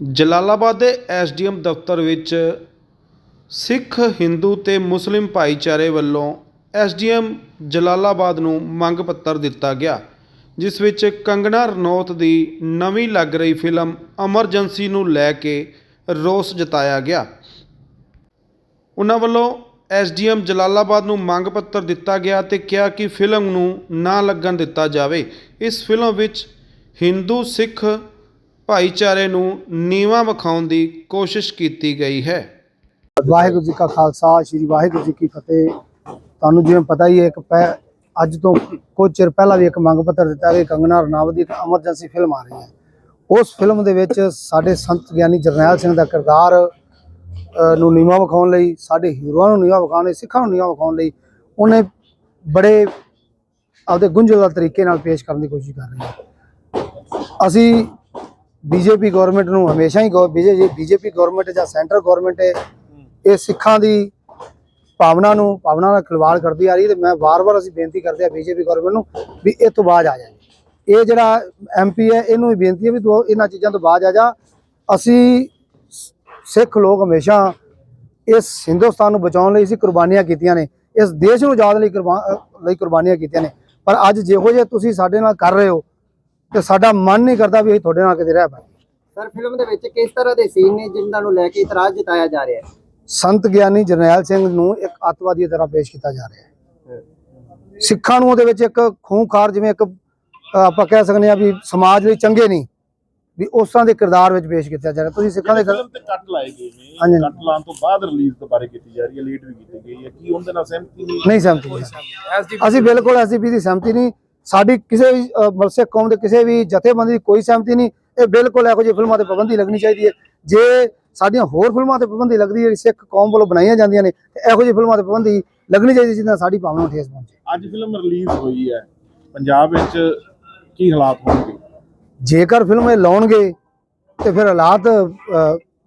ਜਲਾਲਾਬਾਦ ਦੇ ਐਸਡੀਐਮ ਦਫ਼ਤਰ ਵਿੱਚ ਸਿੱਖ, ਹਿੰਦੂ ਤੇ ਮੁਸਲਿਮ ਭਾਈਚਾਰੇ ਵੱਲੋਂ ਐਸਡੀਐਮ ਜਲਾਲਾਬਾਦ ਨੂੰ ਮੰਗ ਪੱਤਰ ਦਿੱਤਾ ਗਿਆ, ਜਿਸ ਵਿੱਚ ਕੰਗਣਾ ਰਣੌਤ ਦੀ ਨਵੀਂ ਲੱਗ ਰਹੀ ਫਿਲਮ ਐਮਰਜੈਂਸੀ ਨੂੰ ਲੈ ਕੇ ਰੋਸ ਜਤਾਇਆ ਗਿਆ। ਉਹਨਾਂ ਵੱਲੋਂ ਐਸਡੀਐਮ ਜਲਾਲਾਬਾਦ ਨੂੰ ਮੰਗ ਪੱਤਰ ਦਿੱਤਾ ਗਿਆ ਤੇ ਕਿਹਾ ਕਿ ਫਿਲਮ ਨੂੰ ਨਾ ਲੱਗਣ ਦਿੱਤਾ ਜਾਵੇ। ਇਸ ਫਿਲਮ ਵਿੱਚ ਹਿੰਦੂ, ਸਿੱਖ ਭਾਈਚਾਰੇ ਨੂੰ ਨੀਵਾਂ ਵਿਖਾਉਣ ਦੀ ਕੋਸ਼ਿਸ਼ ਕੀਤੀ ਗਈ ਹੈ। ਵਾਹਿਗੁਰੂ ਜੀ ਕਾ ਖਾਲਸਾ, ਸ੍ਰੀ ਵਾਹਿਗੁਰੂ ਜੀ ਕੀ ਫਤਿਹ। ਤੁਹਾਨੂੰ ਜਿਵੇਂ ਪਤਾ ਹੀ ਹੈ, ਇੱਕ ਪੈ- ਅੱਜ ਤੋਂ ਕੁਝ ਚਿਰ ਪਹਿਲਾਂ ਵੀ ਇੱਕ ਮੰਗ ਪੱਤਰ ਦਿੱਤਾ ਕਿ ਕੰਗਨਾ ਰਣਾਵਤ ਦੀ ਇੱਕ ਐਮਰਜੈਂਸੀ ਫਿਲਮ ਆ ਰਹੀ ਹੈ। ਉਸ ਫਿਲਮ ਦੇ ਵਿੱਚ ਸਾਡੇ ਸੰਤ ਗਿਆਨੀ ਜਰਨੈਲ ਸਿੰਘ ਦਾ ਕਿਰਦਾਰ ਨੂੰ ਨੀਵਾਂ ਵਿਖਾਉਣ ਲਈ, ਸਾਡੇ ਹੀਰੋਆਂ ਨੂੰ ਨੀਵਾਂ ਵਿਖਾਉਣ ਲਈ, ਸਿੱਖਾਂ ਨੂੰ ਨੀਵਾਂ ਵਿਖਾਉਣ ਲਈ, ਉਹਨੇ ਬੜੇ ਆਪਦੇ ਗੁੰਝਲਦਾਰ ਤਰੀਕੇ ਨਾਲ ਪੇਸ਼ ਕਰਨ ਦੀ ਕੋਸ਼ਿਸ਼ ਕਰ ਰਹੀ ਹੈ ਅਸੀਂ ਬੀਜੇਪੀ ਗਵਰਨਮੈਂਟ ਨੂੰ ਹਮੇਸ਼ਾ ਹੀ ਬੀਜੇਪੀ ਗਵਰਨਮੈਂਟ ਜਾਂ ਸੈਂਟਰ ਗਵਰਨਮੈਂਟ ਇਹ ਸਿੱਖਾਂ ਦੀ ਭਾਵਨਾ ਨੂੰ ਭਾਵਨਾ ਨਾਲ ਖਿਲਵਾੜ ਕਰਦੀ ਆ ਰਹੀ ਹੈ ਤੇ ਮੈਂ ਵਾਰ-ਵਾਰ ਅਸੀਂ ਬੇਨਤੀ ਕਰਦੇ ਆ ਬੀਜੇਪੀ ਗਵਰਨਮੈਂਟ ਨੂੰ ਵੀ ਇਹ ਤੋਂ ਬਾਅਦ ਆ ਜਾਏ। ਇਹ ਜਿਹੜਾ ਐਮਪੀ ਹੈ, ਇਹਨੂੰ ਵੀ ਬੇਨਤੀ ਹੈ ਵੀ ਤੂੰ ਇਹਨਾਂ ਚੀਜ਼ਾਂ ਤੋਂ ਬਾਅਦ ਆ ਜਾ। ਅਸੀਂ ਸਿੱਖ ਲੋਕ ਹਮੇਸ਼ਾ ਇਸ ਹਿੰਦੁਸਤਾਨ ਨੂੰ ਬਚਾਉਣ ਲਈ ਅਸੀਂ ਕੁਰਬਾਨੀਆਂ ਕੀਤੀਆਂ ਨੇ, ਇਸ ਦੇਸ਼ ਨੂੰ ਆਜ਼ਾਦ ਲਈ ਕੁਰਬਾਨ ਲਈ ਕੁਰਬਾਨੀਆਂ ਕੀਤੀਆਂ ਨੇ। ਪਰ ਅੱਜ ਜਿਹੋ ਜਿਹੇ ਤੁਸੀਂ ਸਾਡੇ ਨਾਲ ਕਰ ਰਹੇ ਹੋ ਤੇ ਸਾਡਾ ਮਨ ਨਹੀਂ ਕਰਦਾ ਵੀ ਅਸੀਂ ਤੁਹਾਡੇ ਨਾਲ ਕਿਤੇ ਰਹਿ ਪਾਈਏ। ਸਰ ਫਿਲਮ ਦੇ ਵਿੱਚ ਕਿਸ ਤਰ੍ਹਾਂ ਦੇ ਸੀਨ ਨੇ ਜਿਨ੍ਹਾਂ ਨੂੰ ਲੈ ਕੇ ਇਤਰਾਜ਼ ਜਤਾਇਆ ਜਾ ਰਿਹਾ ਹੈ? ਸੰਤ ਗਿਆਨੀ ਜਰਨੈਲ ਸਿੰਘ ਨੂੰ ਇੱਕ ਅੱਤਵਾਦੀ ਦੀ ਤਰ੍ਹਾਂ ਪੇਸ਼ ਕੀਤਾ ਜਾ ਰਿਹਾ ਹੈ। ਸਿੱਖਾਂ ਨੂੰ ਉਹਦੇ ਵਿੱਚ ਇੱਕ ਖੂੰਖਾਰ ਜਿਵੇਂ ਇੱਕ ਆਪਾਂ ਕਹਿ ਸਕਦੇ ਆ ਵੀ ਸਮਾਜ ਲਈ ਚੰਗੇ ਨਹੀਂ ਵੀ ਉਸ ਤਰ੍ਹਾਂ ਦੇ ਕਿਰਦਾਰ ਵਿੱਚ ਪੇਸ਼ ਕੀਤਾ ਜਾ ਰਿਹਾ। ਤੁਸੀਂ ਸਿੱਖਾਂ ਦੇ ਫਿਲਮ ਤੇ ਕੱਟ ਲਾਏ ਗਏ। ਨੇ ਕੱਟ ਲਾਉਣ ਤੋਂ ਬਾਅਦ ਰਿਲੀਜ਼ ਦੁਬਾਰੇ ਕੀਤੀ ਜਾ ਰਹੀ ਹੈ ਲੇਟ ਵੀ ਕੀਤੀ ਗਈ ਹੈ ਕੀ ਉਹਦੇ ਨਾਲ ਸਹਿਮਤੀ ਨਹੀਂ? ਨਹੀਂ ਸਹਿਮਤੀ ਅਸੀਂ ਬਿਲਕੁਲ ਐਸਜੀਪੀ ਦੀ ਸਹਿਮਤੀ ਨਹੀਂ ਸਾਡੀ ਕਿਸੇ ਵੀ ਮਤਲਬ ਕੌਮ ਦੇ ਕਿਸੇ ਵੀ ਜਥੇਬੰਦੀ ਦੀ ਕੋਈ ਸਹਿਮਤੀ ਨਹੀਂ ਇਹ ਬਿਲਕੁਲ ਇਹੋ ਜਿਹੀ ਫਿਲਮਾਂ ਤੇ ਪਾਬੰਦੀ ਲੱਗਣੀ ਚਾਹੀਦੀ ਹੈ। ਜੇ ਸਾਡੀਆਂ ਹੋਰ ਫਿਲਮਾਂ ਤੇ ਪਾਬੰਦੀ ਲੱਗਦੀ ਹੈ ਸਿੱਖ ਕੌਮ ਵੱਲੋਂ ਬਣਾਈਆਂ ਜਾਂਦੀਆਂ ਨੇ ਤੇ ਇਹੋ ਜਿਹੀ ਫਿਲਮਾਂ ਤੇ ਪਾਬੰਦੀ ਲੱਗਣੀ ਚਾਹੀਦੀ ਨਾਲ ਸਾਡੀ ਭਾਵਨਾ ਨੂੰ ਠੇਸ ਪਹੁੰਚੇ ਅੱਜ ਫਿਲਮ ਰਿਲੀਜ਼ ਹੋਈ ਹੈ। ਪੰਜਾਬ ਵਿੱਚ ਕੀ ਹਾਲਾਤ ਹੋਣਗੇ? ਜੇਕਰ ਫਿਲਮ ਇਹ ਲਾਉਣਗੇ ਤੇ ਫਿਰ ਹਾਲਾਤ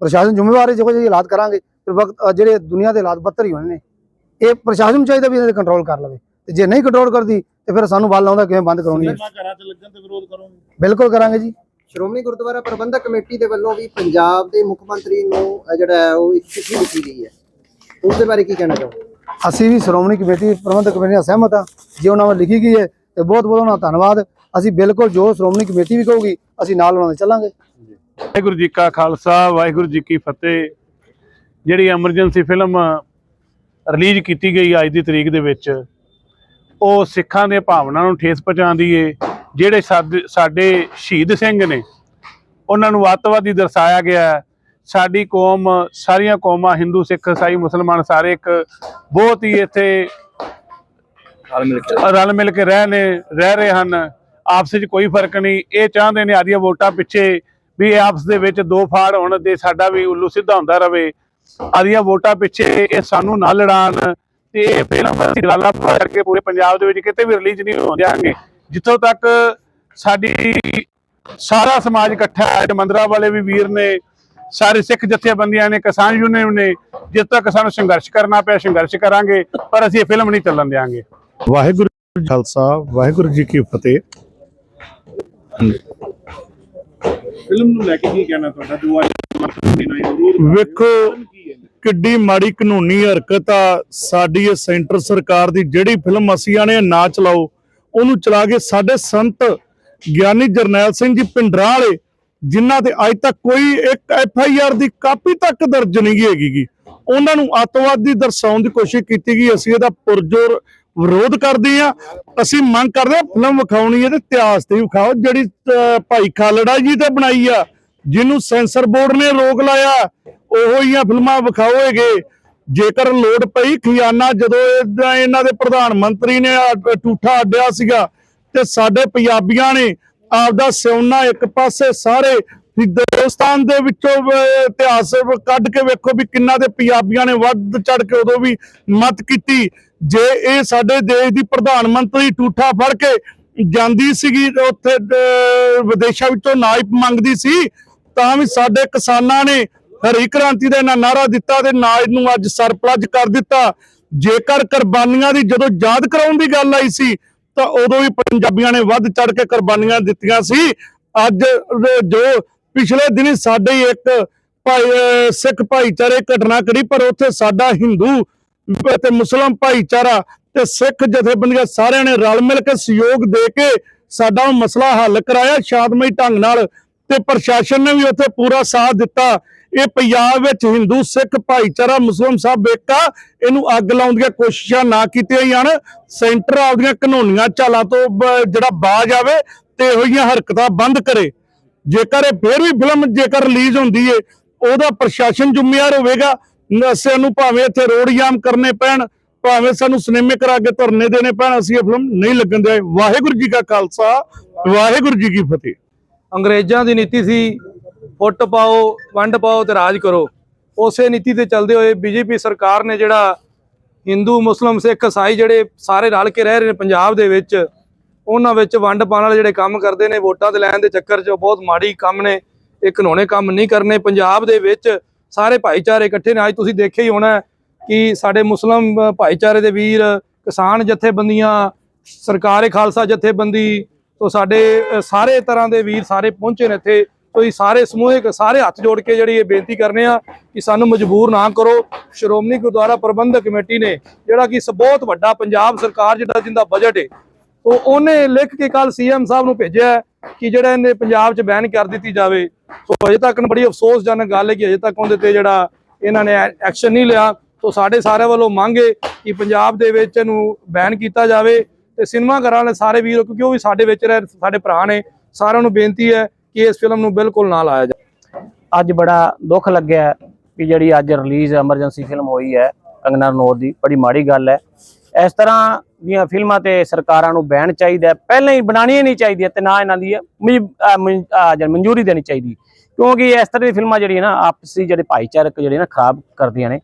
ਪ੍ਰਸ਼ਾਸਨ ਜ਼ਿੰਮੇਵਾਰ ਹੈ ਜਿਹੋ ਜਿਹੇ ਹਾਲਾਤ ਕਰਾਂਗੇ ਫਿਰ ਵਕਤ ਜਿਹੜੇ ਦੁਨੀਆ ਦੇ ਹਾਲਾਤ ਬੱਤਰ ਹੀ ਹੋਣੇ ਨੇ। ਇਹ ਪ੍ਰਸ਼ਾਸਨ ਨੂੰ ਚਾਹੀਦਾ ਵੀ ਇਹਨਾਂ ਤੇ ਕੰਟਰੋਲ ਕਰ ਲਵੇ। ਤੇ ਜੇ ਨਹੀਂ ਕੰਟਰੋਲ ਕਰਦੀ ਤੇ ਫਿਰ ਸਾਨੂੰ ਵੱਲ ਆਉਂਦਾ ਕਿਵੇਂ ਬੰਦ ਕਰਾਉਣੀ ਹੈ? ਫਿਲਮਾਂ ਘਰਾਂ 'ਚ ਲੱਗਣ ਤੇ ਵਿਰੋਧ ਕਰੋਗੇ। ਬਿਲਕੁਲ ਕਰਾਂਗੇ ਜੀ। ਸ਼੍ਰੋਮਣੀ ਗੁਰਦੁਆਰਾ ਪ੍ਰਬੰਧਕ ਕਮੇਟੀ ਦੇ ਵੱਲੋਂ ਵੀ ਪੰਜਾਬ ਦੇ ਮੁੱਖ ਮੰਤਰੀ ਨੂੰ ਜਿਹੜਾ ਹੈ ਉਹ ਇੱਕ ਚਿੱਠੀ ਲਿਖੀ ਗਈ ਹੈ। ਉਸ ਦੇ ਬਾਰੇ ਕੀ ਕਹਿਣਾ ਚਾਹੋ ਅਸੀਂ ਵੀ ਸ਼੍ਰੋਮਣੀ ਕਮੇਟੀ ਪ੍ਰਬੰਧਕ ਕਮੇਟੀ ਨਾਲ ਸਹਿਮਤ ਹਾਂ। ਜੇ ਉਹਨਾਂ ਵੱਲ ਲਿਖੀ ਗਈ ਹੈ ਤੇ ਬਹੁਤ ਬਹੁਤ ਉਹਨਾਂ ਦਾ ਧੰਨਵਾਦ। ਅਸੀਂ ਬਿਲਕੁਲ ਜੋ ਸ਼੍ਰੋਮਣੀ ਕਮੇਟੀ ਵੀ ਕਹੂਗੀ ਅਸੀਂ ਨਾਲ ਉਹਨਾਂ ਦੇ ਚੱਲਾਂਗੇ। ਵਾਹਿਗੁਰੂ ਜੀ ਕਾ ਖਾਲਸਾ ਵਾਹਿਗੁਰੂ ਜੀ ਕੀ ਫਤਿਹ। ਜਿਹੜੀ ਐਮਰਜੈਂਸੀ ਫਿਲਮ ਰਿਲੀਜ਼ ਕੀਤੀ ਗਈ ਅੱਜ ਦੀ ਤਰੀਕ ਦੇ ਵਿੱਚ ਉਹ ਸਿੱਖਾਂ ਦੇ ਭਾਵਨਾ ਨੂੰ ਠੇਸ ਪਹੁੰਚਾਉਂਦੀ ਏ ਜਿਹੜੇ ਸਾਡ- ਸ਼ਹੀਦ ਸਿੰਘ ਨੇ ਉਹਨਾਂ ਨੂੰ ਅੱਤਵਾਦੀ ਦਰਸਾਇਆ ਗਿਆ। ਸਾਡੀ ਕੌਮ ਸਾਰੀਆਂ ਕੌਮਾਂ ਹਿੰਦੂ ਸਿੱਖ ਈਸਾਈ ਮੁਸਲਮਾਨ ਸਾਰੇ ਇੱਕ ਬਹੁਤ ਹੀ ਇੱਥੇ ਰਲ ਮਿਲ ਕੇ। ਰਹਿ ਨੇ ਰਹਿ ਰਹੇ ਹਨ। ਆਪਸ ਵਿੱਚ ਕੋਈ ਫ਼ਰਕ ਨਹੀਂ। ਇਹ ਚਾਹੁੰਦੇ ਨੇ ਆਦੀਆਂ ਵੋਟਾਂ ਪਿੱਛੇ ਵੀ ਇਹ ਆਪਸ ਦੇ ਵਿੱਚ ਦੋ ਫਾੜ ਹੋਣ ਤੇ ਸਾਡਾ ਵੀ ਉੱਲੂ ਸਿੱਧਾ ਹੁੰਦਾ ਰਵੇ। ਆਦੀਆਂ ਵੋਟਾਂ ਪਿੱਛੇ ਇਹ ਸਾਨੂੰ ਨਾ ਲੜਾਣ ਤੇ ਇਹ ਫਿਲਮ ਅਸੀਂ ਲਾਲਾ ਕਰਕੇ ਪੂਰੇ ਪੰਜਾਬ ਦੇ ਵਿੱਚ ਕਿਤੇ ਵੀ ਰਿਲੀਜ਼ ਨਹੀਂ ਹੋਣ ਦਿਆਂਗੇ ਜਿੱਥੋਂ ਤੱਕ ਸਾਡੀ ਸਾਰਾ ਸਮਾਜ ਇਕੱਠਾ ਹੈ ਤੇ ਮੰਦਰਾਂ ਵਾਲੇ ਵੀ ਵੀਰ ਨੇ ਸਾਰੇ ਸਿੱਖ ਜਥੇਬੰਦੀਆਂ ਨੇ ਕਿਸਾਨ ਯੂਨੀਅਨ ਨੇ ਜਿੱਥੇ ਤੱਕ ਸਾਨੂੰ ਸੰਘਰਸ਼ ਕਰਨਾ ਪਿਆ ਸੰਘਰਸ਼ ਕਰਾਂਗੇ ਪਰ ਅਸੀਂ ਇਹ ਫਿਲਮ ਨਹੀਂ ਚੱਲਣ ਦਿਆਂਗੇ। ਵਾਹਿਗੁਰੂ ਜੀ ਖਾਲਸਾ ਵਾਹਿਗੁਰੂ ਜੀ ਕੀ ਫਤਿਹ। ਫਿਲਮ ਨੂੰ ਲੈ ਕੇ ਕੀ ਕਹਿਣਾ ਤੁਹਾਡਾ? ਵਿਰੋਧ ਵੇਖੋ ਹੈ ਕਿੱਡੀ ਮਾੜੀ ਕਾਨੂੰਨੀ ਹਰਕਤ ਆ। ਸਾਡੀ ਇਹ ਸੈਂਟਰ ਸਰਕਾਰ ਦੀ ਜਿਹੜੀ ਫਿਲਮ ਅਸੀਂ ਆਣੇ ਨਾ ਚਲਾਓ ਉਹਨੂੰ ਚਲਾ ਕੇ ਸਾਡੇ ਸੰਤ ਗਿਆਨੀ ਜਰਨੈਲ ਸਿੰਘ ਜੀ ਪਿੰਡਰਾਂ ਵਾਲੇ ਜਿਨ੍ਹਾਂ ਤੇ ਅੱਜ ਤੱਕ ਕੋਈ ਇੱਕ ਐਫ ਆਈ ਆਰ ਦੀ ਕਾਪੀ ਤੱਕ ਦਰਜ ਨਹੀਂ ਹੈਗੀ ਉਹਨਾਂ ਨੂੰ ਅੱਤਵਾਦੀ ਦਰਸਾਉਣ ਦੀ ਕੋਸ਼ਿਸ਼ ਕੀਤੀ ਗਈ। ਅਸੀਂ ਇਹਦਾ ਪੁਰਜੋਰ ਵਿਰੋਧ ਕਰਦੇ ਆ। ਅਸੀਂ ਮੰਗ ਕਰਦੇ ਆ ਫਿਲਮ ਵਿਖਾਉਣੀ ਹੈ ਤੇ ਇਤਿਹਾਸ ਤੇ ਵਿਖਾਓ। ਜਿਹੜੀ ਅਹ, ਭਾਈ ਖਾਲੜਾ ਜੀ ਤੇ ਬਣਾਈ ਆ ਜਿਹਨੂੰ ਸੈਂਸਰ ਬੋਰਡ ਨੇ ਰੋਕ ਲਾਇਆ ਉਹੋ ਹੀ ਫਿਲਮਾਂ ਵਿਖਾਓਗੇ। ਜੇਕਰ ਲੋੜ ਪਈ ਖਜ਼ਾਨਾ ਜਦੋਂ ਇਹਨਾਂ ਦੇ ਪ੍ਰਧਾਨ ਮੰਤਰੀ ਨੇ ਟੂਠਾ ਅੱਡਿਆ ਸੀਗਾ ਤੇ ਸਾਡੇ ਪੰਜਾਬੀਆਂ ਨੇ ਆਪਦਾ ਸਿਉਨਾ ਇੱਕ ਪਾਸੇ ਸਾਰੇ ਹਿੰਦੁਸਤਾਨ ਦੇ ਵਿੱਚੋਂ ਇਤਿਹਾਸ ਕੱਢ ਕੇ ਵੇਖੋ ਵੀ ਕਿੰਨਾ ਦੇ ਪੰਜਾਬੀਆਂ ਨੇ ਵੱਧ ਚੜ ਕੇ ਉਦੋਂ ਵੀ ਮਤ ਕੀਤੀ। ਜੇ ਇਹ ਸਾਡੇ ਦੇਸ਼ ਦੀ ਪ੍ਰਧਾਨ ਮੰਤਰੀ ਟੂਠਾ ਫੜ ਕੇ ਜਾਂਦੀ ਸੀਗੀ ਉੱਥੇ ਅਹ, ਵਿਦੇਸ਼ਾਂ ਵਿੱਚੋਂ ਨਾਇਬ ਮੰਗਦੀ ਸੀ ਤਾਂ ਵੀ ਸਾਡੇ ਕਿਸਾਨਾਂ ਨੇ ਹਰੀ ਕ੍ਰਾਂਤੀ ਦਾ ਇਹਨਾਂ ਨਾਰਾ ਦਿੱਤਾ ਤੇ ਨਾਜ ਨੂੰ ਅੱਜ ਸਰਪਲਜ ਕਰ ਦਿੱਤਾ। ਜੇਕਰ ਕੁਰਬਾਨੀਆਂ ਦੀ ਜਦੋਂ ਯਾਦ ਕਰਾਉਣ ਦੀ ਗੱਲ ਆਈ ਸੀ, ਤਾਂ ਉਦੋਂ ਵੀ ਪੰਜਾਬੀਆਂ ਨੇ ਵੱਧ ਚੜ ਕੇ ਕੁਰਬਾਨੀਆਂ ਦਿੱਤੀਆਂ ਸੀ। ਅੱਜ ਜੋ ਪਿਛਲੇ ਦਿਨੀ ਸਾਡੇ ਇੱਕ ਭਾਈ ਸਿੱਖ ਭਾਈਚਾਰੇ ਘਟਨਾ ਕਰੀ ਪਰ ਉੱਥੇ ਸਾਡਾ ਹਿੰਦੂ ਤੇ ਮੁਸਲਮਾਨ ਭਾਈਚਾਰਾ ਤੇ ਸਿੱਖ ਜਥੇਬੰਦੀਆਂ ਸਾਰਿਆਂ ਨੇ ਰਲ ਮਿਲ ਕੇ ਸਹਿਯੋਗ ਦੇ ਕੇ ਸਾਡਾ ਉਹ ਮਸਲਾ ਹੱਲ ਕਰਾਇਆ। ਸ਼ਾਂਤਮਈ ਢੰਗ ਨਾਲ ਤੇ ਪ੍ਰਸ਼ਾਸਨ ਨੇ ਵੀ ਉੱਥੇ ਪੂਰਾ ਸਾਥ ਦਿੱਤਾ। ਇਹ ਪੰਜਾਬ ਵਿੱਚ ਹਿੰਦੂ, ਸਿੱਖ, ਭਾਈਚਾਰਾ ਮੁਸਲਮਾਨ ਸਭ ਏਕਾ ਇਹਨੂੰ ਅੱਗ ਲਾਉਣ ਦੀਆਂ ਕੋਸ਼ਿਸ਼ਾਂ ਨਾ ਕੀਤੀਆਂ ਜਾਣ। ਸੈਂਟਰ ਆਪਦੀਆਂ ਕਾਨੂੰਨੀਆਂ ਚਾਲਾਂ ਤੋਂ ਜਿਹੜਾ ਬਾਜ ਆਵੇ ਤੇ ਇਹੋ ਜਿਹੀਆਂ ਹਰਕਤਾਂ ਬੰਦ ਕਰੇ। ਜੇਕਰ ਇਹ ਫੇਰ ਵੀ ਫਿਲਮ ਜੇਕਰ ਰਿਲੀਜ਼ ਹੁੰਦੀ ਏ, ਉਹਦਾ ਪ੍ਰਸ਼ਾਸਨ ਜ਼ਿੰਮੇਵਾਰ ਹੋਵੇਗਾ। ਨਸ਼ਿਆਂ ਨੂੰ ਭਾਵੇਂ ਇੱਥੇ ਰੋਡ ਜਾਮ ਕਰਨੇ ਪੈਣ, ਭਾਵੇਂ ਸਾਨੂੰ ਸਿਨੇਮੇ ਕਰਾ ਕੇ ਧਰਨੇ ਦੇਣੇ ਪੈਣ, ਅਸੀਂ ਇਹ ਫਿਲਮ ਨਹੀਂ ਲੱਗਣ ਦੇ ਵਾਹਿਗੁਰੂ ਜੀ ਕਾ ਖਾਲਸਾ, ਵਾਹਿਗੁਰੂ ਜੀ ਕੀ ਫਤਿਹ। ਅੰਗਰੇਜ਼ਾਂ ਦੀ ਨੀਤੀ ਸੀ ਫੁੱਟ ਪਾਓ, ਵੰਡ ਪਾਓ ਤੇ ਰਾਜ ਕਰੋ। ਉਸੇ ਨੀਤੀ ਤੇ ਚੱਲਦੇ ਹੋਏ ਬੀਜੇਪੀ ਸਰਕਾਰ ਨੇ ਜਿਹੜਾ ਹਿੰਦੂ, ਮੁਸਲਮ, ਸਿੱਖ ਇਸਾਈ ਜਿਹੜੇ ਸਾਰੇ ਰਲ ਕੇ ਰਹਿ ਰਹੇ ਨੇ ਪੰਜਾਬ ਦੇ ਵਿੱਚ, ਉਹਨਾਂ ਵਿੱਚ ਵੰਡ ਪਾਉਣ ਵਾਲੇ ਜਿਹੜੇ ਕੰਮ ਕਰਦੇ ਨੇ, ਵੋਟਾਂ ਤੇ ਲੈਣ ਦੇ ਚੱਕਰ 'ਚ ਉਹ ਬਹੁਤ ਮਾੜੀ ਕੰਮ ਨੇ, ਇਹ ਘਿਨੌਣੇ ਕੰਮ ਨਹੀਂ ਕਰਨੇ। ਪੰਜਾਬ ਦੇ ਵਿੱਚ ਸਾਰੇ ਭਾਈਚਾਰੇ ਇਕੱਠੇ ਨੇ। ਅੱਜ ਤੁਸੀਂ ਦੇਖਿਆ ਹੀ ਹੋਣਾ ਕਿ ਸਾਡੇ ਮੁਸਲਮ ਭਾਈਚਾਰੇ ਦੇ ਵੀਰ, ਕਿਸਾਨ ਜਥੇਬੰਦੀਆਂ, ਸਰਕਾਰੇ ਖਾਲਸਾ ਜਥੇਬੰਦੀ, ਤੋਂ ਸਾਡੇ ਸਾਰੇ ਤਰ੍ਹਾਂ ਦੇ ਵੀਰ ਸਾਰੇ ਪਹੁੰਚੇ ਨੇ ਇੱਥੇ। ਤੁਸੀਂ ਸਾਰੇ ਸਮੂਹਿਕ ਸਾਰੇ ਹੱਥ ਜੋੜ ਕੇ ਜਿਹੜੀ ਇਹ ਬੇਨਤੀ ਕਰਨੇ ਆ ਕਿ ਸਾਨੂੰ ਮਜਬੂਰ ਨਾ ਕਰੋ। ਸ਼੍ਰੋਮਣੀ ਗੁਰਦੁਆਰਾ ਪ੍ਰਬੰਧਕ ਕਮੇਟੀ ਨੇ ਜਿਹੜਾ ਕਿ ਸ- ਬਹੁਤ ਵੱਡਾ ਪੰਜਾਬ ਸਰਕਾਰ ਜਿਹੜਾ ਜਿੰਦਾ ਬਜਟ ਹੈ ਉਹ ਉਹਨੇ ਲਿਖ ਕੇ ਕੱਲ ਸੀਐਮ ਸਾਹਿਬ ਨੂੰ ਭੇਜਿਆ ਕਿ ਜਿਹੜਾ ਇਹਨੇ ਪੰਜਾਬ 'ਚ ਬੈਨ ਕਰ ਦਿੱਤੀ ਜਾਵੇ। ਸੋ ਅਜੇ ਤੱਕ ਬੜੀ ਅਫਸੋਸਜਨਕ ਗੱਲ ਹੈ ਕਿ ਅਜੇ ਤੱਕ ਉਹਦੇ ਤੇ ਜਿਹੜਾ ਇਹਨਾਂ ਨੇ ਐਕਸ਼ਨ ਨਹੀਂ ਲਿਆ। ਸੋ ਸਾਡੇ ਸਾਰਿਆਂ ਵੱਲੋਂ ਮੰਗ ਹੈ ਕਿ ਪੰਜਾਬ ਦੇ ਵਿੱਚ ਇਹਨੂੰ ਬੈਨ ਕੀਤਾ ਜਾਵੇ ਤੇ ਸਿਨੇਮਾ ਘਰਾਂ ਵਾਲੇ ਸਾਰੇ ਵੀਰ, ਕਿਉਂਕਿ ਉਹ ਵੀ ਸਾਡੇ ਵਿੱਚ ਰਹਿ, ਸਾਡੇ ਭਰਾ ਨੇ, ਸਾਰਿਆਂ ਨੂੰ ਬੇਨਤੀ ਹੈ ਕਿ ਇਸ ਫਿਲਮ ਨੂੰ ਬਿਲਕੁਲ ਨਾ ਲਾਇਆ ਜਾਵੇ ਅੱਜ ਬੜਾ ਦੁੱਖ ਲੱਗਿਆ ਕਿ ਜਿਹੜੀ ਅੱਜ ਰਿਲੀਜ਼ ਐਮਰਜੈਂਸੀ ਫਿਲਮ ਹੋਈ ਹੈ ਕੰਗਨਾ ਰਣੌਤ ਦੀ, ਬੜੀ ਮਾੜੀ ਗੱਲ ਹੈ। ਇਸ ਤਰ੍ਹਾਂ ਦੀਆਂ ਫਿਲਮਾਂ ਤੇ ਸਰਕਾਰਾਂ ਨੂੰ ਬੈਨ ਚਾਹੀਦਾ ਪਹਿਲਾਂ ਹੀ ਬਣਾਉਣੀਆਂ ਨਹੀਂ ਚਾਹੀਦੀਆਂ ਤੇ ਨਾ ਇਹਨਾਂ ਦੀ ਮਨਜ਼- ਅਹ ਮਨਜ਼ੂਰੀ ਦੇਣੀ ਚਾਹੀਦੀ। ਕਿਉਂਕਿ ਇਸ ਤਰ੍ਹਾਂ ਦੀ ਫਿਲਮਾਂ ਜਿਹੜੀਆਂ ਨਾ ਆਪਸੀ ਜਿਹੜੇ ਭਾਈਚਾਰਕ ਜਿਹੜੇ ਨਾ ਖਰਾਬ ਕਰਦੀਆਂ ਨੇ।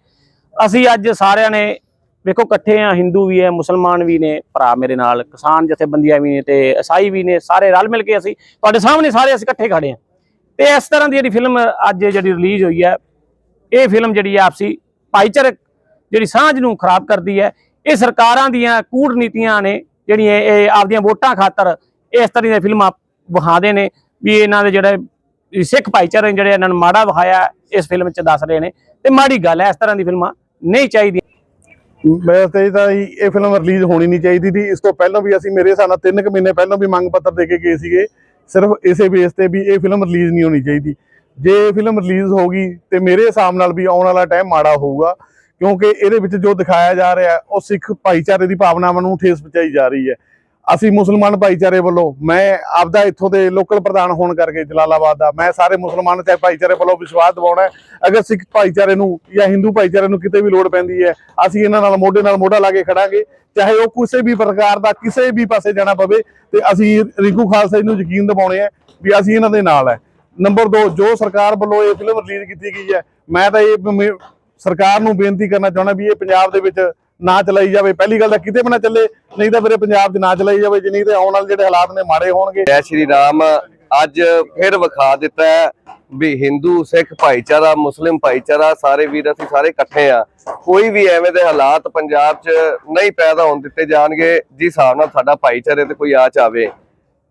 ਅਸੀਂ ਅੱਜ ਸਾਰਿਆਂ ਨੇ ਵੇਖੋ, ਇਕੱਠੇ ਆ, ਹਿੰਦੂ ਵੀ ਹੈ, ਮੁਸਲਮਾਨ ਵੀ ਨੇ, ਭਰਾ ਮੇਰੇ ਨਾਲ, ਕਿਸਾਨ ਜਥੇਬੰਦੀਆਂ ਵੀ ਨੇ ਤੇ ਈਸਾਈ ਵੀ ਨੇ, ਸਾਰੇ ਰਲ ਮਿਲ ਕੇ ਅਸੀਂ, ਤੁਹਾਡੇ ਸਾਹਮਣੇ ਸਾਰੇ ਅਸੀਂ ਇਕੱਠੇ ਖੜੇ ਆ। ਤੇ ਇਸ ਤਰ੍ਹਾਂ ਦੀ ਜਿਹੜੀ ਫਿਲਮ ਅੱਜ ਜਿਹੜੀ ਰਿਲੀਜ਼ ਹੋਈ ਹੈ, ਇਹ ਫਿਲਮ ਜਿਹੜੀ ਹੈ ਆਪਸੀ ਭਾਈਚਾਰਕ ਜਿਹੜੀ ਸਾਂਝ ਨੂੰ ਖਰਾਬ ਕਰਦੀ ਹੈ। ਇਹ ਸਰਕਾਰਾਂ ਦੀਆਂ ਕੂਟਨੀਤੀਆਂ ਨੇ ਜਿਹੜੀਆਂ ਇਹ ਆਪਦੀਆਂ ਵੋਟਾਂ ਖਾਤਰ ਇਸ ਤਰ੍ਹਾਂ ਦੀਆਂ ਫਿਲਮਾਂ ਵਿਖਾਉਂਦੇ ਨੇ ਵੀ ਇਹਨਾਂ ਦੇ ਜਿਹੜੇ ਸਿੱਖ ਭਾਈਚਾਰੇ ਨੇ ਜਿਹੜੇ ਇਹਨਾਂ ਨੂੰ ਮਾੜਾ ਵਿਖਾਇਆ, ਇਸ ਫਿਲਮ 'ਚ ਦੱਸ ਰਹੇ ਨੇ। ਤੇ ਮਾੜੀ ਗੱਲ ਹੈ, ਇਸ ਤਰ੍ਹਾਂ ਦੀ ਫਿਲਮਾਂ ਨਹੀਂ ਚਾਹੀਦੀਆਂ। ਮੈਂ ਤਾਂ ਇਹ ਤਾਂ ਇਹ ਫਿਲਮ ਰਿਲੀਜ਼ ਹੋਣੀ ਨਹੀਂ ਚਾਹੀਦੀ ਸੀ। ਇਸ ਤੋਂ ਪਹਿਲਾਂ ਵੀ ਅਸੀਂ ਮੇਰੇ ਹਿਸਾਬ ਨਾਲ 3 ਕੁ ਮਹੀਨੇ ਪਹਿਲਾਂ ਵੀ ਮੰਗ ਪੱਤਰ ਦੇ ਕੇ ਗਏ ਸੀਗੇ। ਸਿਰਫ ਇਸੇ ਬੇਸ ਤੇ ਵੀ ਇਹ ਫਿਲਮ ਰਿਲੀਜ਼ ਨਹੀਂ ਹੋਣੀ ਚਾਹੀਦੀ। ਜੇ ਇਹ ਫਿਲਮ ਰਿਲੀਜ਼ ਹੋ ਗਈ ਤੇ ਮੇਰੇ ਹਿਸਾਬ ਨਾਲ ਵੀ ਆਉਣ ਵਾਲਾ ਟਾਈਮ ਮਾੜਾ ਹੋਊਗਾ, ਕਿਉਂਕਿ ਇਹਦੇ ਵਿੱਚ ਜੋ ਦਿਖਾਇਆ ਜਾ ਰਿਹਾ, ਉਹ ਸਿੱਖ ਭਾਈਚਾਰੇ ਦੀ ਭਾਵਨਾਵਾਂ ਨੂੰ ਠੇਸ ਪਹੁੰਚਾਈ ਜਾ ਰਹੀ ਹੈ। ਅਸੀਂ ਮੁਸਲਮਾਨ ਭਾਈਚਾਰੇ ਵੱਲੋਂ, ਮੈਂ ਆਪਦਾ ਇੱਥੋਂ ਦੇ ਲੋਕਲ ਪ੍ਰਧਾਨ ਹੋਣ ਕਰਕੇ ਜਲਾਲਾਬਾਦ ਦਾ, ਮੈਂ ਸਾਰੇ ਮੁਸਲਮਾਨ ਤੇ ਭਾਈਚਾਰੇ ਵੱਲੋਂ ਵਿਸ਼ਵਾਸ ਦਿਵਾਉਣਾ ਅਗਰ ਸਿੱਖ ਭਾਈਚਾਰੇ ਨੂੰ ਜਾਂ ਹਿੰਦੂ ਭਾਈਚਾਰੇ ਨੂੰ ਕਿਤੇ ਵੀ ਲੋੜ ਪੈਂਦੀ ਹੈ, ਅਸੀਂ ਇਹਨਾਂ ਨਾਲ ਮੋਢੇ ਨਾਲ ਮੋਢਾ ਲਾ ਕੇ ਖੜਾਂਗੇ। ਚਾਹੇ ਉਹ ਕਿਸੇ ਵੀ ਪ੍ਰਕਾਰ ਦਾ ਕਿਸੇ ਵੀ ਪਾਸੇ ਜਾਣਾ ਪਵੇ ਤੇ ਅਸੀਂ ਰਿੰਕੂ ਖਾਲਸਾ ਜੀ ਨੂੰ ਯਕੀਨ ਦਿਵਾਉਣੇ ਆ ਵੀ ਅਸੀਂ ਇਹਨਾਂ ਦੇ ਨਾਲ ਹੈ। ਨੰਬਰ 2 ਜੋ ਸਰਕਾਰ ਵੱਲੋਂ ਇਹ ਫਿਲਮ ਰਿਲੀਜ਼ ਕੀਤੀ ਗਈ ਹੈ, ਮੈਂ ਤਾਂ ਇਹ ਸਰਕਾਰ ਨੂੰ ਬੇਨਤੀ ਕਰਨਾ ਚਾਹੁੰਦਾ ਵੀ ਇਹ ਪੰਜਾਬ ਦੇ ਵਿੱਚ ਨਾ ਚਲਾਈ ਜਾਵੇ। ਪਹਿਲੀ ਗੱਲ ਤਾਂ ਕਿਤੇ ਵੀ ਨਾ ਚੱਲੇ, ਨਹੀਂ ਤਾਂ ਫਿਰ ਪੰਜਾਬ 'ਚ ਨਾ ਚਲਾਈ ਜਾਵੇ, ਜੇ ਨਹੀਂ ਤੇ ਆਉਣ ਵਾਲੇ ਜਿਹੜੇ ਹਾਲਾਤ ਨੇ ਮਾੜੇ ਹੋਣਗੇ। ਜੈ ਸ਼੍ਰੀ ਰਾਮ, ਅੱਜ ਫਿਰ ਵਿਖਾ ਦਿੱਤਾ ਵੀ ਹਿੰਦੂ, ਸਿੱਖ ਭਾਈਚਾਰਾ, ਮੁਸਲਿਮ ਭਾਈਚਾਰਾ, ਸਾਰੇ ਵੀਰ ਅਸੀਂ ਸਾਰੇ ਇਕੱਠੇ ਆ ਕੋਈ ਵੀ ਐਵੇਂ ਦੇ ਹਾਲਾਤ ਪੰਜਾਬ 'ਚ ਨਹੀਂ ਪੈਦਾ ਹੋਣ ਦਿੱਤੇ ਜਾਣਗੇ, ਜਿਸ ਹਿਸਾਬ ਨਾਲ ਸਾਡਾ ਭਾਈਚਾਰੇ ਤੇ ਕੋਈ ਆਚ ਆਵੇ।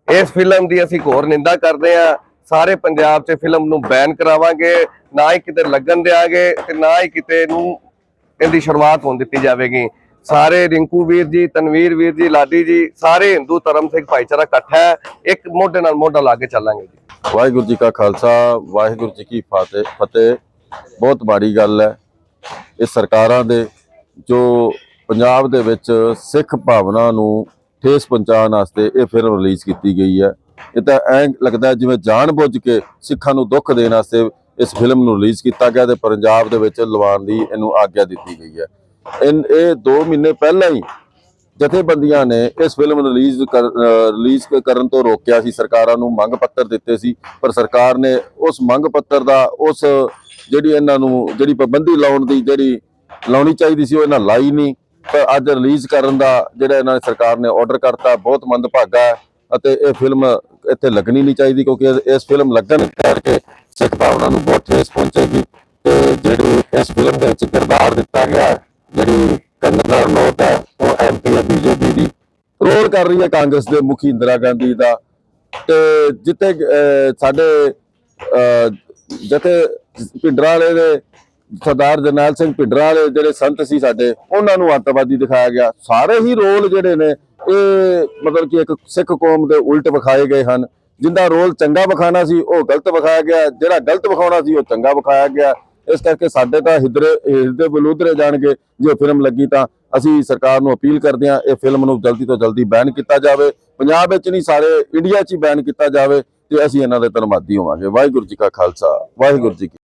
ਇਸ ਫਿਲਮ ਦੀ ਅਸੀਂ ਘੋਰ ਨਿੰਦਾ ਕਰਦੇ ਆ ਸਾਰੇ ਪੰਜਾਬ 'ਚ ਫਿਲਮ ਨੂੰ ਬੈਨ ਕਰਾਵਾਂਗੇ, ਨਾ ਹੀ ਕਿਤੇ ਲੱਗਣ ਦਿਆਂਗੇ ਤੇ ਨਾ ਹੀ ਕਿਤੇ ਨੂੰ ਇਹਦੀ ਸ਼ੁਰੂਆਤ ਹੋਣ ਦਿੱਤੀ ਜਾਵੇਗੀ। ਸਾਰੇ ਰਿੰਕੂ ਵੀਰ ਜੀ, ਤਨਵੀਰ ਵੀਰ ਜੀ, ਲਾਡੀ ਜੀ, ਸਾਰੇ ਹਿੰਦੂ ਧਰਮ ਸਿੱਖ ਭਾਈਚਾਰਾ ਇਕੱਠਾ ਹੈ। ਇੱਕ ਮੋਢੇ ਨਾਲ ਮੋਢਾ ਲਾ ਕੇ ਚੱਲਾਂਗੇ ਜੀ। ਵਾਹਿਗੁਰੂ ਜੀ ਕਾ ਖਾਲਸਾ, ਵਾਹਿਗੁਰੂ ਜੀ ਕੀ ਫਤਿਹ। ਬਹੁਤ ਮਾੜੀ ਗੱਲ ਹੈ। ਇਹ ਸਰਕਾਰਾਂ ਦੇ ਜੋ ਪੰਜਾਬ ਦੇ ਵਿੱਚ ਸਿੱਖ ਭਾਵਨਾ ਨੂੰ ਠੇਸ ਪਹੁੰਚਾਉਣ ਵਾਸਤੇ ਇਹ ਫਿਲਮ ਰਿਲੀਜ਼ ਕੀਤੀ ਗਈ ਹੈ। ਇਹ ਤਾਂ ਐਂ ਲੱਗਦਾ ਹੈ ਜਿਵੇਂ ਜਾਣਬੁੱਝ ਕੇ ਸਿੱਖਾਂ ਨੂੰ ਦੁੱਖ ਦੇਣ ਵਾਸਤੇ ਇਸ ਫਿਲਮ ਨੂੰ ਰਿਲੀਜ਼ ਕੀਤਾ ਗਿਆ ਤੇ ਪੰਜਾਬ ਦੇ ਵਿੱਚ ਲਵਾਉਣ ਦੀ ਇਹਨੂੰ ਆਗਿਆ ਦਿੱਤੀ ਗਈ ਹੈ। ਇਨ, ਇਹ 2 ਮਹੀਨੇ ਪਹਿਲਾਂ ਹੀ ਜਥੇਬੰਦੀਆਂ ਨੇ ਇਸ ਫਿਲਮ ਰਿਲੀਜ਼ ਰਿਲੀਜ਼ ਕਰਨ ਤੋਂ ਰੋਕਿਆ ਸੀ। ਸਰਕਾਰਾਂ ਨੂੰ ਮੰਗ ਪੱਤਰ ਦਿੱਤੇ ਸੀ, ਪਰ ਸਰਕਾਰ ਨੇ ਉਸ ਮੰਗ ਪੱਤਰ ਦਾ ਉਸ ਜਿਹੜੀ ਇਹਨਾਂ ਨੂੰ, ਜਿਹੜੀ ਪਾਬੰਦੀ ਲਾਉਣ ਦੀ ਜਿਹੜੀ ਲਾਉਣੀ ਚਾਹੀਦੀ ਸੀ ਉਹ ਇਹਨਾਂ ਲਾਈ ਨਹੀਂ। ਪਰ ਅੱਜ ਰਿਲੀਜ਼ ਕਰਨ ਦਾ ਜਿਹੜਾ ਇਹਨਾਂ ਨੇ ਸਰਕਾਰ ਨੇ ਆਰਡਰ ਕਰਤਾ, ਬਹੁਤ ਮੰਦਭਾਗਾ ਅਤੇ ਇਹ ਫਿਲਮ ਇੱਥੇ ਲੱਗਣੀ ਨਹੀਂ ਚਾਹੀਦੀ ਕਿਉਂਕਿ ਇਸ ਫਿਲਮ ਲੱਗਣ ਕਰਕੇ ਸਿੱਖ ਭਾਵਨਾ ਨੂੰ ਬਹੁਤ ਠੇਸ ਪਹੁੰਚੇਗੀ ਤੇ ਜਿਹੜੀ ਇਸ ਫਿਲਮ ਦੇ ਵਿੱਚ ਕਿਰਦਾਰ ਦਿੱਤਾ ਗਿਆ ਜਿਹੜੀ ਕੰਗਨਾ ਰਣੌਤ ਹੈ ਉਹ ਐਮਪੀ ਹੈ ਬੀਜੇਪੀ ਦੀ। ਰੋਲ ਕਰ ਰਹੀ ਹੈ ਕਾਂਗਰਸ ਦੇ ਮੁਖੀ ਇੰਦਰਾ ਗਾਂਧੀ ਦਾ। ਤੇ ਜਿੱਤੇ ਸਾਡੇ ਅਹ, ਜਥੇ ਭਿੰਡਰਾਂ ਵਾਲੇ ਦੇ ਸਰਦਾਰ ਜਰਨੈਲ ਸਿੰਘ ਭਿੰਡਰਾਂ ਵਾਲੇ ਜਿਹੜੇ ਸੰਤ ਸੀ ਸਾਡੇ ਉਹਨਾਂ ਨੂੰ ਅੱਤਵਾਦੀ ਦਿਖਾਇਆ ਗਿਆ। ਸਾਰੇ ਹੀ ਰੋਲ ਜਿਹੜੇ ਨੇ ਇਹ ਮਤਲਬ ਕਿ ਇੱਕ ਸਿੱਖ ਕੌਮ ਦੇ ਉਲਟ ਵਿਖਾਏ ਗਏ ਹਨ। ਜਿੰਦਾ ਰੋਲ ਚੰਗਾ ਵਿਖਾਣਾ ਸੀ, ਉਹ ਗਲਤ ਵਿਖਾਇਆ ਗਿਆ। ਜਿਹੜਾ ਗਲਤ ਵਿਖਾਉਣਾ ਸੀ, ਉਹ ਚੰਗਾ ਵਿਖਾਇਆ ਗਿਆ। ਇਸ ਕਰਕੇ ਸਾਡੇ ਤਾਂ ਹਿਦਰੇ ਹਿਰਦੇ ਬਲੂਦਰੇ ਜਾਣਗੇ, ਜੇ ਫਿਲਮ ਲੱਗੀ ਤਾਂ ਅਸੀਂ ਸਰਕਾਰ ਨੂੰ ਅਪੀਲ ਕਰਦੇ ਹਾਂ, ਇਹ ਫਿਲਮ ਨੂੰ ਜਲਦੀ ਤੋਂ ਜਲਦੀ ਬੈਨ ਕੀਤਾ ਜਾਵੇ। ਪੰਜਾਬ ਵਿੱਚ ਨਹੀਂ, ਸਾਰੇ ਇੰਡੀਆ 'ਚ ਹੀ ਬੈਨ ਕੀਤਾ ਜਾਵੇ ਤੇ ਅਸੀਂ ਇਹਨਾਂ ਦੇ ਧੰਨਵਾਦੀ ਹੋਵਾਂਗੇ। ਵਾਹਿਗੁਰੂ ਜੀ ਕਾ ਖਾਲਸਾ, ਵਾਹਿਗੁਰੂ ਜੀ ਕੀ